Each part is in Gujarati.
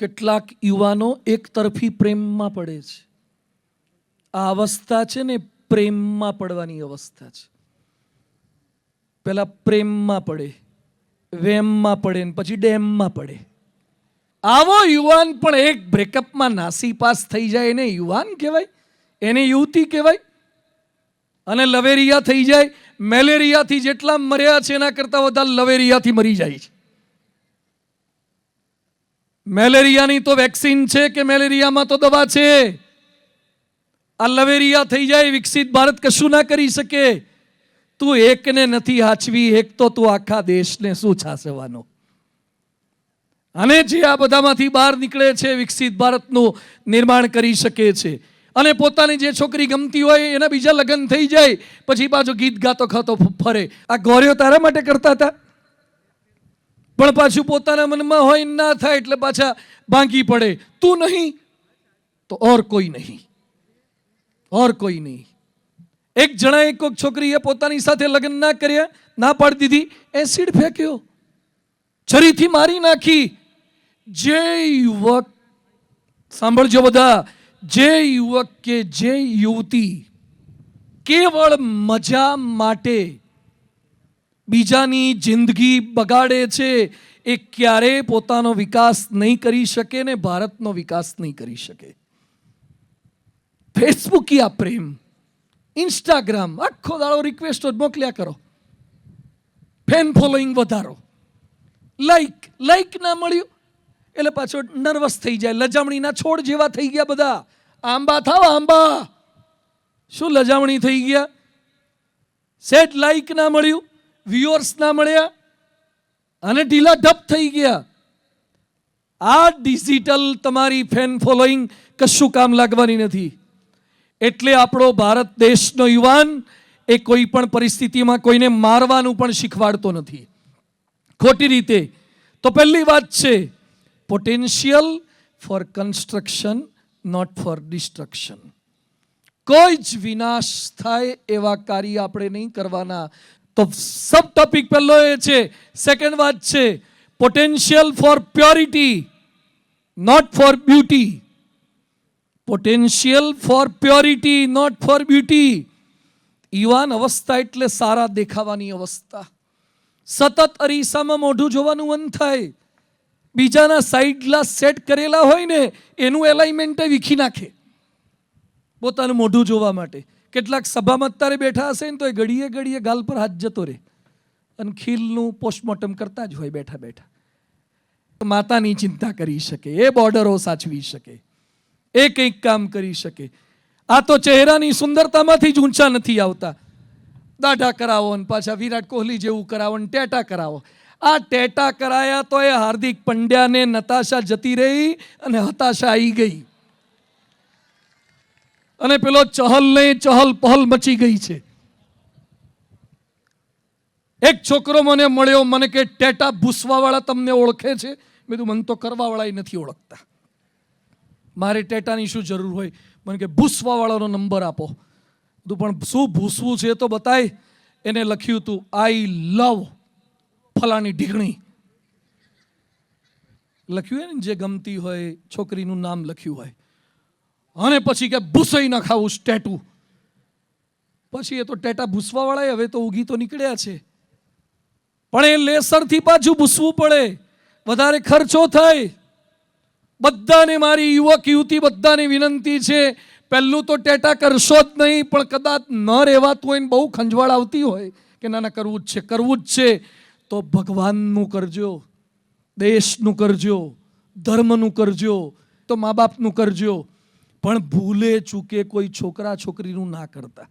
કેટલાક યુવાનો એક તરફી પ્રેમમાં પડે છે. આ અવસ્થા છે ને પ્રેમમાં પડવાની અવસ્થા છે. પેલા પ્રેમમાં પડે, વેમમાં પડે ને પછી ડેમમાં પડે. આવો યુવાન પણ એક બ્રેકઅપમાં નાસી પાસ થઈ જાય એને યુવાન કહેવાય, એને યુવતી કહેવાય, અને લવેરિયા થઈ જાય મેલેરિયાથી જેટલા મર્યા છે, એના કરતાં વધારે લવેરિયાથી મરી જાય છે. મેલેરિયાની તો વેક્સિન છે કે મેલેરિયામાં તો દવા છે? આ લવેરિયા થઈ જાય, વિકસિત ભારત કશું ના કરી શકે. તું એકને નથી હાચવી, એક તો તું આખા દેશને શું છાસવાનો? અને જે આ બધામાંથી બહાર નીકળે છે, વિકસિત ભારતનું નિર્માણ કરી શકે છે. અને પોતાની જે છોકરી ગમતી હોય એના બીજા લગ્ન થઈ જાય, પછી પાછો ગીત ગાતો ખાતો ફરે. આ ગોર્યો તારા માટે કરતા હતા? પણ પાછું પોતાના મનમાં હોય ના થાય એટલે પાછા ભાંગી પડે. તું નહીં? તો ઓર કોઈ નહીં. ઓર કોઈ નહીં. એક જણાએ કોઈક છોકરીએ પોતાની સાથે લગ્ન ના કર્યા, ના પાડી દીધી એસિડ ફેંક્યો. છરીથી મારી નાખી. જે યુવક, સાંભળજો બધા જે યુવક કે જે યુવતી કેવળ મજા માટે બીજાની જિંદગી બગાડે છે, એ ક્યારેય પોતાનો વિકાસ નહીં કરી શકે ને ભારતનો વિકાસ નહીં કરી શકે. ફેસબુકિયા પ્રેમ ઇન્સ્ટાગ્રામ આખો દાડો રિક્વેસ્ટો મોકલ્યા કરો. ફેન ફોલોઈંગ વધારો. લાઈક લાઈક ના મળ્યું. એટલે પાછો નર્વસ થઈ જાય. લજામણીના છોડ જેવા થઈ ગયા બધા. આંબા થાવ આંબા. શું લજામણી થઈ ગયા? સેટ લાઈક ના મળ્યું વ્યુઅર્સ ના મળ્યા, અને ઢીલા ઢપ થઈ ગયા. આ ડિજિટલ તમારી ફેન ફોલોઈંગ કશું કામ લાગવાની નથી. એટલે આપણો ભારત દેશનો યુવાન એ કોઈ પણ પરિસ્થિતિમાં કોઈને મારવાનું પણ શીખવાડતો નથી. ખોટી રીતે. તો પહેલી વાત છે potential for construction not for destruction કોઈ જ વિનાશ થાય એવા કાર્ય આપણે નહીં કરવાના. તો સબ ટોપિક પહેલો એ છે સેકન્ડ વાત છે potential for purity not for beauty potential for purity not for beauty યુવાન અવસ્થા એટલે સારા દેખાવાની અવસ્થા. સતત અરીસામાં મોઢું જોવાનું મન થાય. બીજાના સાઈડ ગ્લાસ સેટ કરેલા હોય ને, એનું એલાઇનમેન્ટ વીખી નાખે. પોતાનું મોઢું જોવા માટે. કેટલાક સભામાં અત્યારે બેઠા હશે ને, તો એ ઘડીએ ઘડીએ ગાલ પર હાથ જતો રહે. અને ખીલનું પોસ્ટમોર્ટમ કરતા જ હોય બેઠા બેઠા. માતાની ચિંતા કરી શકે, એ બોર્ડરો સાચવી શકે, એ કંઈક કામ કરી શકે. આ તો ચહેરાની સુંદરતામાંથી જ ઊંચા નથી આવતા. દાઢા કરાવો ને પાછા વિરાટ કોહલી જેવું કરાવો ને ટેટા કરાવો. આ ટેટા કરાયા તો એ હાર્દિક પંડ્યાને નતાશા જતી રહી અને હતાશા આવી ગઈ. અને પેલો ચહલ નહીં ચહલ પહલ મચી ગઈ છે. એક છોકરો મને મળ્યો, મને કે, ટેટા ભૂસવાવાળા તમને ઓળખે છે? મેં કીધું, મને તો કરવાવાળા નથી ઓળખતા. મારે ટેટાની શું જરૂર હોય? મને કે, ભૂસવાવાળાનો નંબર આપો. તું પણ શું ભૂસવું છે તો બતાય. એને લખ્યું હતું, આઈ લવ. ફલાની ઢીકણી લખ્યું હોય ને, જે ગમતી હોય, છોકરીનું નામ લખ્યું હોય. અને પછી કે ભૂસાઈ ન ખાવું, ટેટુ. પછી એ તો ટેટા ભૂસવાવાળા હવે તો ઉગી તો નીકળ્યા છે. પણ એ લેસરથી પાછું ભૂસવું પડે. વધારે ખર્ચો થાય. બધાને મારી યુવક, યુવતી બધાને વિનંતી છે, પહેલું તો ટેટા કરશો જ નહીં, પણ કદાચ ન રહેવાતું હોય ને બહુ ખંજવાળ આવતી હોય, કે ના ના, કરવું જ છે, કરવું જ છે. તો ભગવાનનું કરજો, દેશનું કરજો, ધર્મનું કરજો, તો મા બાપનું કરજો. પણ ભૂલે ચૂકે કોઈ છોકરા છોકરીનું ના કરતા.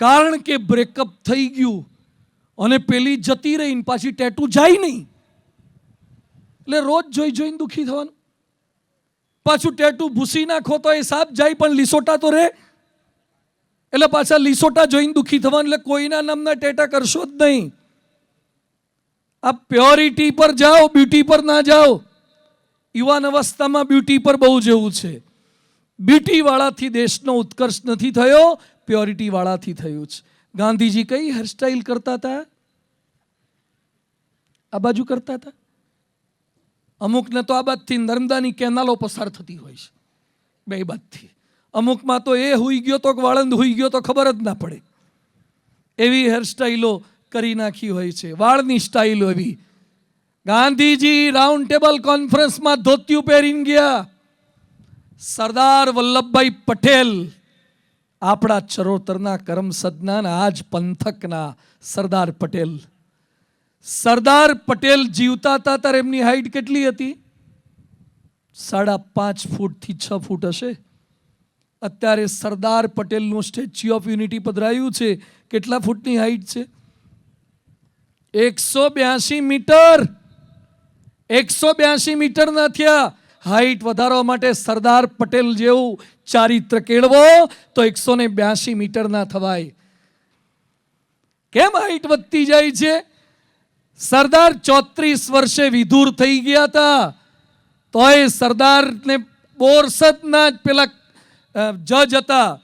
કારણ કે બ્રેકઅપ થઈ ગયું અને પેલી જતી રહી ને પાછી ટેટુ જાય નહીં. એટલે રોજ જોઈ જોઈને દુઃખી થવાનું. પાછું ટેટુ ભૂસી નાખો તો એ સાપ જાય પણ લીસોટા તો રે. એટલે પાછા લીસોટા જોઈને દુઃખી થવાનું. એટલે કોઈના નામના ટેટા કરશો જ નહીં. આ પ્યોરિટી પર જાઓ, બ્યુટી પર ના જાઓ. યુવાન અવસ્થામાં બ્યુટી પર બહુ જેવું છે. બ્યુટીવાળાથી દેશનો ઉત્કર્ષ નથી થયો પ્યોરિટીવાળાથી થયું છે. ગાંધીજી કઈ હેરસ્ટાઇલ કરતા હતા? આ બાજુ કરતા હતા? અમુકને તો આ બાજથી નર્મદાની કેનાલો પસાર થતી હોય છે. બે બાજથી. અમુકમાં તો એ હોઈ ગયો તો વાળંદ હોઈ ગયો તો ખબર જ ના પડે. એવી હેરસ્ટાઈલો કરી નાખી હોય છે. વાળની સ્ટાઇલ એવી. ગાંધીજી રાઉન્ડ ટેબલ કોન્ફરન્સમાં ધોતિયું પહેરીને ગયા. સરદાર વલ્લભભાઈ પટેલ આપણા ચરોતરના કરમ સદના આજ પંથકના સરદાર પટેલ. સરદાર પટેલ જીવતા હતા ત્યારે એમની હાઈટ કેટલી હતી? સાડા પાંચ ફૂટથી છ ફૂટ હશે. અત્યારે સરદાર પટેલનું સ્ટેચ્યુ ઓફ યુનિટી પધરાયું છે. કેટલા ફૂટની હાઈટ છે? એકસો બ્યાસી મીટર. એકસો બ્યાસી મીટરના થયા. હાઈટ વધારવા માટે સરદાર પટેલ જેવું ચારિત્ર કેળવો તો એકસો ને બ્યાસી મીટરના થવાય. કેમ હાઈટ વધતી જાય છે? સરદાર ચોત્રીસ વર્ષે વિધુર થઈ ગયા હતા. તોય સરદારને બોરસદના જ પેલા જજ હતા.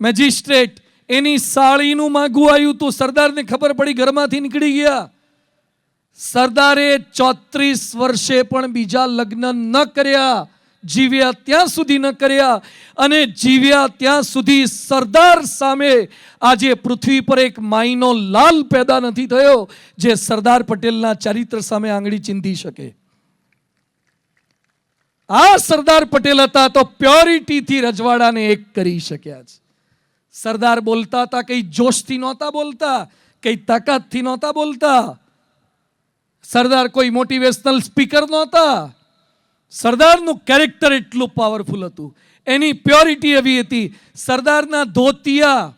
મેજિસ્ટ્રેટ એની સાળીનું માગું આવ્યું તો સરદારને ખબર પડી, ઘરમાંથી નીકળી ગયા. સરદારે ચોત્રીસ વર્ષે પણ બીજા લગ્ન ન કર્યા, જીવ્યા ત્યાં સુધી ન કર્યા અને જીવ્યા ત્યાં સુધી સરદાર સામે આજે પૃથ્વી પર એક માઈનો લાલ પેદા નથી થયો, જે સરદાર પટેલના ચારિત્ર સામે આંગળી ચીંધી શકે. આ સરદાર પટેલ હતા તો પ્યોરિટીથી રજવાડાને એક કરી શક્યા છે. સરદાર બોલતા હતા, કંઈ જોશથી નહોતા બોલતા, કંઈ તાકાતથી નહોતા બોલતા. સરદાર કોઈ મોટિવેશનલ સ્પીકર નહોતા. સરદારનું કેરેક્ટર એટલું પાવરફુલ હતું. એની પ્યોરિટી એવી હતી. સરદારના ધોતિયા,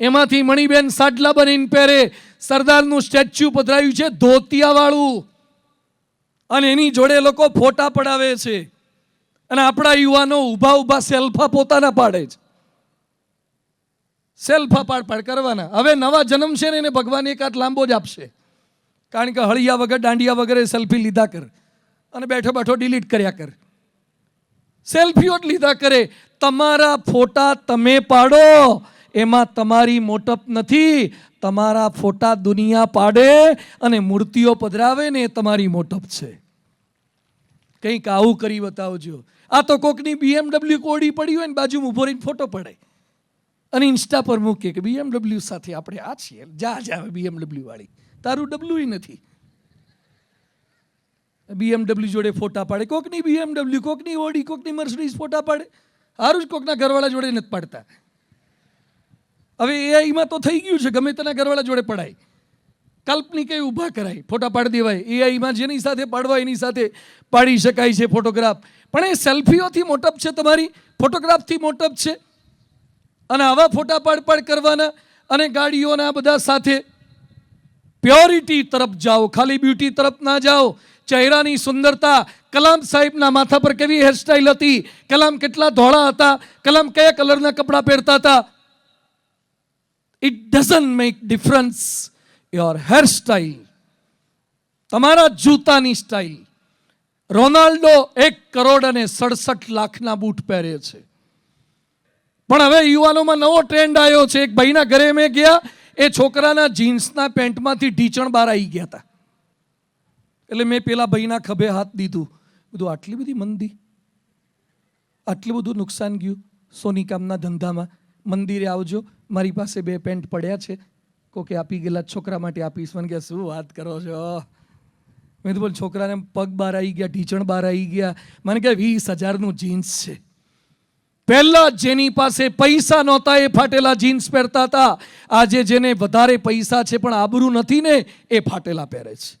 એમાંથી મણિબેન સાડલા બનીને પહેરે સરદારનું સ્ટેચ્યુ પધરાયું છે ધોતિયાવાળું. અને એની જોડે લોકો ફોટા પડાવે છે. અને આપણા યુવાનો ઊભા ઊભા સેલ્ફા પોતાના પાડે છે. સેલ્ફા પાડ પાડ કરવાના. હવે નવા જન્મ છે ને એને ભગવાન એક હાથ લાંબો જ આપશે. કારણ કે હળિયા વગર, દાંડિયા વગર સેલ્ફી લીધા કર. અને બેઠો બેઠો ડિલીટ કર્યા કર. સેલ્ફીઓ જ લીધા કરે. તમારા ફોટા તમે પાડો. એમાં તમારી મોટપ નથી. તમારા ફોટા દુનિયા પાડે અને મૂર્તિઓ પધરાવે ને એ તમારી મોટપ છે. કંઈક આવું કરી બતાવજો. આ તો કોકની બીએમડબલ્યુ કોડી પડી હોય ને બાજુમાં ઊભો રહીને ફોટો પડાય. અને ઇન્સ્ટા પર મૂકે કે બીએમડબલ્યુ સાથે આપણે આ છીએ. જા જા બીએમડબલ્યુ વાળી. તારું ડબલ્યુ નથી. બીએમડબલ્યુ જોડે ફોટા પાડે. કોકની બીએમડબલ્યુ કોકની ઓડી કોકની મર્સિડીઝ ફોટા પાડે. સારું જ કોકના ઘરવાળા જોડે નથી પાડતા. હવે એઆઈમાં તો થઈ ગયું છે, ગમે તેના ઘરવાળા જોડે પડાય. કાલ્પનિક એ ઊભા કરાય, ફોટા પાડી દેવાય. એઆઈમાં જેની સાથે પાડવા એની સાથે પાડી શકાય છે ફોટોગ્રાફ. પણ એ સેલ્ફીઓથી મોટપ છે તમારી? ફોટોગ્રાફથી મોટપ છે? અને આવા ફોટા પાડ કરવાના અને ગાડીઓના બધા સાથે પ્યોરિટી તરફ જાઓ, ખાલી બ્યુટી તરફ ના જાઓ. ચહેરાની સુંદરતા, કલામ સાહેબના માથા પર કેવી હેરસ્ટાઈલ હતી, કલામ કેટલા ધોળા હતા, કલામ કયા કલરના કપડાં પહેરતા હતા. It doesn't make difference your hairstyle તમારા જૂતાની સ્ટાઈલ રોનાલ્ડો એક કરોડ અને સડસઠ લાખના બૂટ પહેરે છે. પણ હવે યુવાનોમાં નવો ટ્રેન્ડ આવ્યો છે. એક ભાઈના ઘરે મેં ગયા, એ છોકરાના જીન્સના પેન્ટમાંથી ઢીચણ બહાર આવી ગયા હતા. એટલે મેં પેલા ભાઈના ખભે હાથ દીધું. બધું આટલી બધી મંદી? આટલું બધું નુકસાન ગયું? સોની કામના ધંધામાં? મંદિરે આવજો. મારી પાસે બે પેન્ટ પડ્યા છે. કોકે આપી ગયેલા છોકરા માટે આપીશ. મને કે, શું વાત કરો છો? મેં તો બોલ, છોકરાને પગ બહાર આવી ગયા, ઢીચણ બહાર આવી ગયા. મને કે, વીસ હજારનું જીન્સ છે. પહેલા જેની પાસે પૈસા નહોતા, એ ફાટેલા જીન્સ પહેરતા હતા. આજે જેને વધારે પૈસા છે પણ આબરૂ નથી ને, એ ફાટેલા પહેરે છે.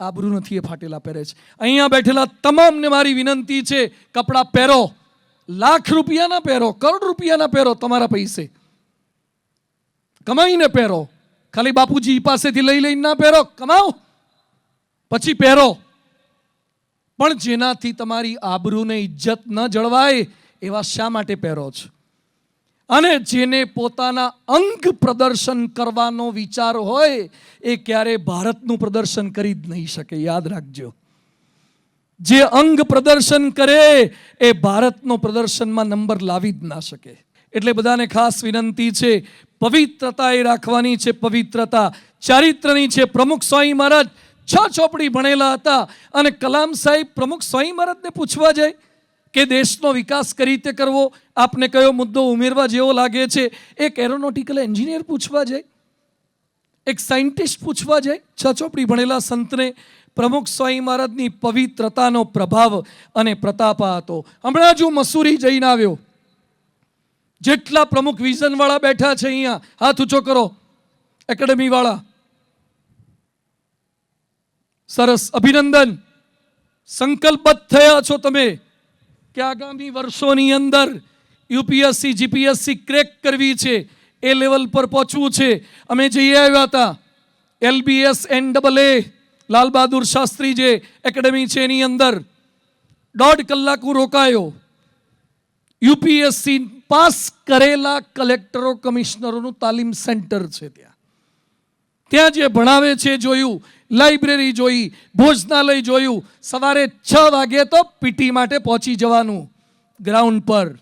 આબરૂ નથી, એ ફાટેલા પહેરે છે. અહીંયા બેઠેલા તમામને મારી વિનંતી છે, કપડાં પહેરો. લાખ રૂપિયાના પહેરો, કરોડ રૂપિયાના પહેરો તમારા પૈસે. કમાઈને પહેરો. ખાલી બાપુજી પાસેથી લઈ લઈને ના પહેરો, કમાઓ. પછી પહેરો. પણ જેનાથી તમારી આબરૂને ઇજ્જત ન જળવાય એવા શા માટે પહેરો છો? અને જેને પોતાના અંગ પ્રદર્શન કરવાનો વિચાર હોય, એ ક્યારે ભારતનું પ્રદર્શન કરી જ નહીં શકે, યાદ રાખજો. જે અંગ પ્રદર્શન કરે, એ ભારતનો પ્રદર્શનમાં નંબર લાવી જ ના શકે. એટલે બધાને ખાસ વિનંતી છે પવિત્રતા એ રાખવાની છે પવિત્રતા. ચારિત્રની છે, પ્રમુખ સ્વામી મહારાજ છ ચોપડી ભણેલા હતા. અને કલામ સાહેબ, પ્રમુખ સ્વામી મહારાજને પૂછવા જાય કે દેશનો વિકાસ કઈ રીતે કરવો? આપને કયો મુદ્દો ઉમેરવા જેવો લાગે છે? એક એરોનોટિકલ એન્જિનિયર પૂછવા જાય. એક સાયન્ટિસ્ટ પૂછવા જાય. છ ચોપડી ભણેલા સંતને પ્રમુખ સ્વામી મહારાજની પવિત્રતાનો પ્રભાવ અને પ્રતાપ હતો. હમણાં જ હું મસૂરી જઈને આવ્યો. જેટલા પ્રમુખ વિઝનવાળા બેઠા છે અહીંયા, હાથ ઊંચો કરો. એકેડમીવાળા. સરસ અભિનંદન. સંકલ્પબદ્ધ થયા છો તમે. કે આગામી વર્ષોની અંદર યુપીએસસી, જીપીએસસી ક્રેક કરવી છે, એ લેવલ પર પહોંચવું છે. અમે જઈ આવ્યા હતા. LBS N double A, Lal Bahadur Shastri જે એકેડમી છે એની અંદર દોઢ કલાક હું રોકાયો. યુપીએસસી પાસ કરેલા કલેક્ટરો, કમિશનરોનું તાલીમ સેન્ટર છે ત્યાં. ત્યાં જે ભણાવે છે જોયું, લાઇબ્રેરી જોઈ, ભોજનાલય જોયું, સવારે છ વાગે તો પીટી માટે પહોંચી જવાનું ગ્રાઉન્ડ પર.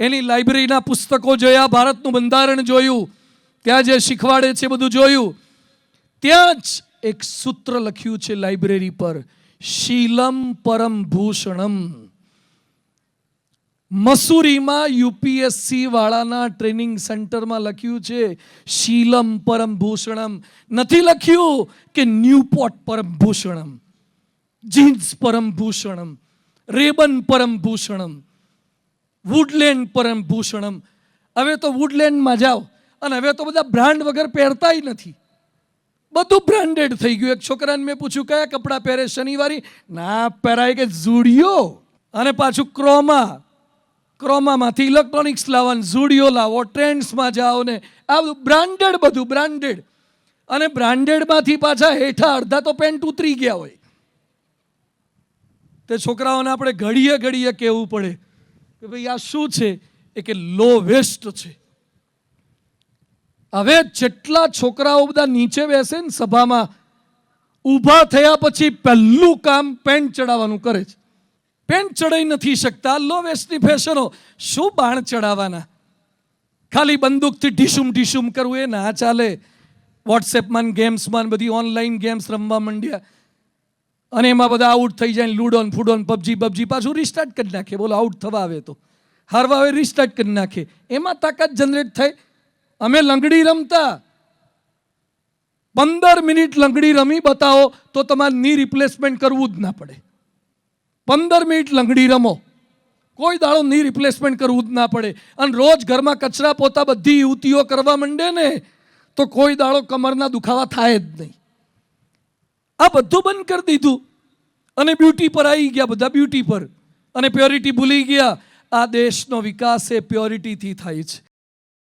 એની લાઇબ્રેરીના પુસ્તકો જોયા, ભારતનું બંધારણ જોયું, ત્યાં જે શીખવાડે છે બધું જોયું. ત્યાં જ એક સૂત્ર લખ્યું છે લાઇબ્રેરી પર, શીલમ પરમ ભૂષણમ. મસૂરીમાં યુપીએસસી વાળાના ટ્રેનિંગ સેન્ટરમાં લખ્યું છે, શીલમ પરમ ભૂષણમ. નથી લખ્યું કે ન્યૂપોટ પરમ ભૂષણમ, જીન્સ પરમ ભૂષણમ, રેબન પરમ ભૂષણમ, વુડલેન્ડ પરમ હવે તો વુડલેન્ડમાં જાઓ, અને હવે તો બધા બ્રાન્ડ વગર પહેરતાય નથી. બધું બ્રાન્ડેડ થઈ ગયું. એક છોકરાને મેં પૂછ્યું, કયા કપડાં પહેરે શનિવારી? ના, પહેરાય કે ઝુડિયો અને પાછું ક્રોમા. ક્રોમામાંથી ઇલેક્ટ્રોનિક્સ લાવવાનું ઝુડિયો લાવો ટ્રેન્ડ્સમાં જાઓ ને, આ બધું બ્રાન્ડેડ બધું બ્રાન્ડેડ અને બ્રાન્ડેડમાંથી પાછા હેઠા અડધા તો પેન્ટ ઉતરી ગયા હોય. તે છોકરાઓને આપણે ઘડીએ ઘડીએ કહેવું પડે કે ભાઈ, આ શું છે? એ કે લો વેસ્ટ છે. હવે જેટલા છોકરાઓ બધા નીચે બેસે ને સભામાં, ઊભા થયા પછી પહેલું કામ પેન્ટ ચડાવવાનું કરે છે. પેન્ટ ચડાઈ નથી શકતા, લો વેસ્ટની ફેશનો. શું બાણ ચડાવવાના? ખાલી બંદૂકથી ઢીશુમ ઢીસુમ કરવું એ ના ચાલે. વોટ્સએપમાં ગેમ્સમાં બધી ઓનલાઈન ગેમ્સ રમવા માંડ્યા. અને એમાં બધા આઉટ થઈ જાય લૂડોન ફૂડોન પબજી પબજી પાછું રિસ્ટાર્ટ કરી નાખે. બોલો આઉટ થવા આવે તો. હારવા આવે રિસ્ટાર્ટ કરી નાખે. એમાં તાકાત જનરેટ થાય. અમે લંગડી રમતા. પંદર મિનિટ લંગડી રમી, બતાવો, તો તમારે ની રિપ્લેસમેન્ટ કરવું જ ના પડે. પંદર મિનિટ લંગડી રમો. કોઈ દાડો ની રિપ્લેસમેન્ટ કરવું જ ના પડે. અને રોજ ઘરમાં કચરા પોતા બધી યુવતીઓ કરવા માંડે ને, તો કોઈ દાડો કમરના દુખાવા થાય જ નહીં. આ બધું બંધ કરી દીધું. અને બ્યુટી પર આવી ગયા બધા બ્યુટી પર. અને પ્યોરિટી ભૂલી ગયા. આ દેશનો વિકાસ એ પ્યોરિટીથી થાય છે.